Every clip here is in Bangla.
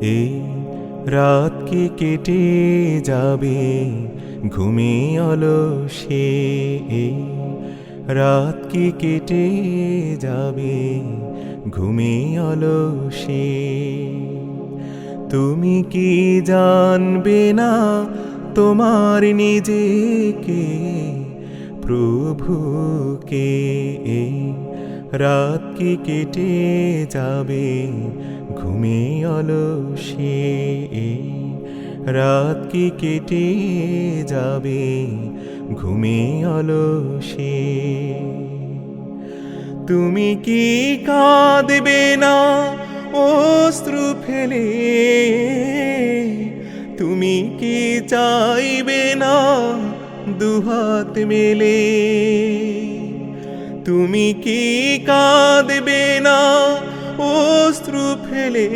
এই রাত কি কেটে যাবে? ঘুমে অলসে এই রাত কি কেটে যাবে? ঘুমে অলসে তুমি কি জানবে না তোমার নিজেকে? প্রভুকে এই রাত কি কেটে যাবে? ঘুমে অলসে রাত কি কেটে যাবে? ঘুমে অলসে তুমি কি কাঁদবে না, অশ্রু ফেলে? তুমি কি চাইবে না, দুহাত মেলে? তুমি কি কাঁদবে না অশ্রু ফেলে।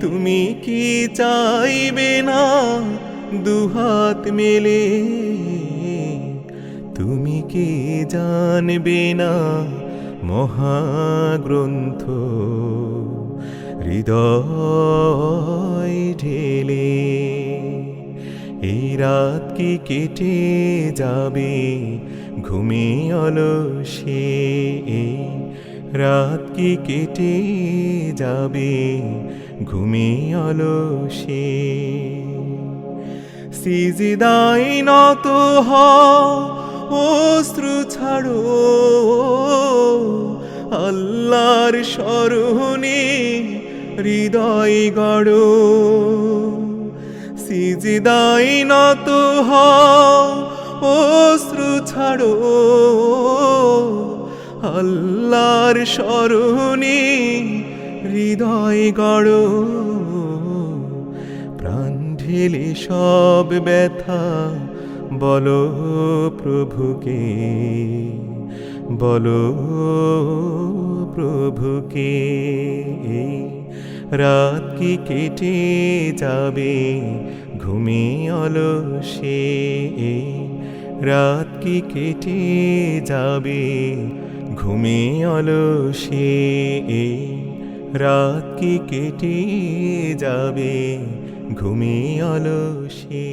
তুমি কি চাইবে না দুহাত মেলে? তুমি কি জানবে না মহাগ্রন্থ? হৃদয় ঢেলে। এই রাত কি কেটে যাবে? ঘুমে অলসে। এই রাত কি কেটে যাবে? ঘুমে অলসে। সিজিদাই নত হও অশ্রু ছাড়ো। আল্লাহর স্মরণে হৃদয় গড়ো। সিজিদাই নত হও অশ্রু ছাড়ো। আল্লাহর স্মরণে হৃদয় গড়ো। প্রাণ ঢেলে সব ব্যথা বলো প্রভুকে বলো প্রভুকে। রাত কি কেটে যাবে, ঘুমে অলসে? রাত কি কেটে যাবে ঘুমে অলসে রাত কি কেটে যাবে? ঘুমিয়ে অলসে